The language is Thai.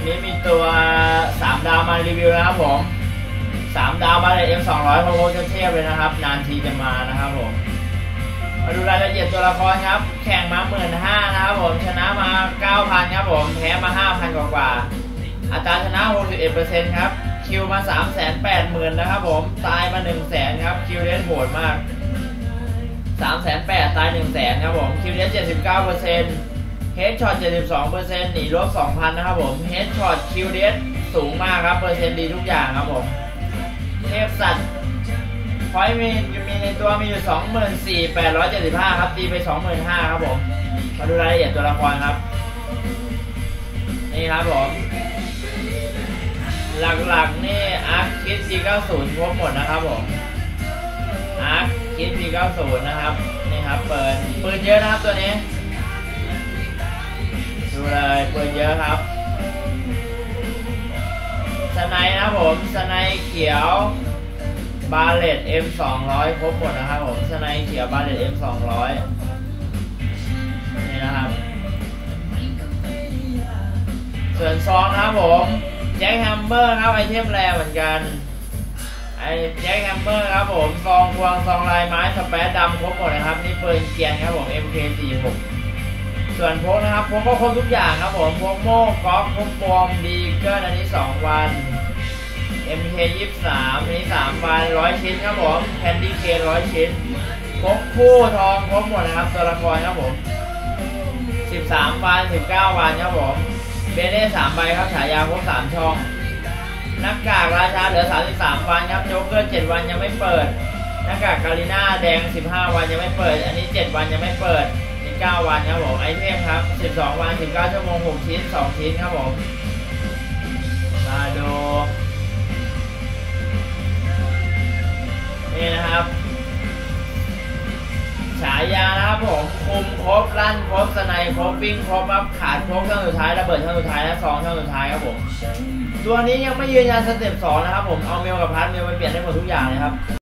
วันนี้มีตัว 3 ดาวมารีวิวนะครับผม 3 ดาวมาเลย M200 โคโคจะเทพเลยนะครับ นานทีจะมานะครับผม มาดูรายละเอียดตัวละครครับ แข่งมาหมื่นห้านะครับผม ชนะมา9,000ครับผม แพ้มา5,000กว่ากว่าๆอัตราชนะ61%ครับ คิวมา380,000นะครับผม ตายมา100,000ครับ คิวเรสโหดมาก380,000ตาย100,000ครับผม คิวเรส79%เฮดช็อต72%หนีลบ2,000 นะครับผมเฮดช็อตคิวเรสสูงมากครับ เปอร์เซ็นต์ดีทุกอย่างครับผมเทพสัตว์พอยมีมีในตัวมีอยู่ 24,875 ครับ ตีไป 25,000 ครับผม มาดูรายละเอียดตัวละครครับ นี่ครับผม หลักๆ นี่อาร์คคิด490 ครบหมดนะครับผมอาร์คคิด490 นะครับ นี่ครับ เปิดปืนเยอะนะครับตัวนี้ ดูเลยปืนเยอะครับสไนนะผมสไนเขียวบาเลต M 200ครบหมดนะครับผมสไนเขียวบาเลต M 200นี่นะครับ ส่วนซองนะครับผมแจ็คแฮมเมอร์ครับไอเทมแรเหมือนกันไอแจ็คแฮมเมอร์ครับผมซองควงซองลายไม้สเปซดำครบหมดนะครับ นี่เปืนเกียนครับผม MK46 ส่วนพวกนะครับพกก็ครบทุกอย่างครับผมพวกโม่กอล์ฟพกบอมดีเกิลอันนี้ 2 วัน MK 23นี่3วัน 100 ชิ้นครับผมแคนดี้เค100 ชิ้นครบคู่ทองครบหมดนะครับตัวละครครับผม 13 วัน 19 วันครับผมเบเน่3ใบครับฉายาครบ3ช่องหน้ากากราชาเหลือ 33 วันครับโจ๊กเกอร์ 7 วันยังไม่เปิดหน้ากากกาลิน่าแดง 15 วันยังไม่เปิด อันนี้ 7 วันยังไม่เปิด นี่9วันครับผมไอเทมครับ 12 วัน 19 ชั่วโมง 6 ชิ้น 2 ชิ้นครับผม มาดู นี่นะครับ ฉายานะครับผม คุมครบลั่นครบสไนครบวิ่งครบครับขาดครบช่องสุดท้ายระเบิดช่องสุดท้ายและสองช่องสุดท้ายครับผม ตัวนี้ยังไม่ยืนยันสเต็ปสองนะครับผม เอาเมลกับพาร์ทเมลไปเปลี่ยนได้หมดทุกอย่างเลยครับ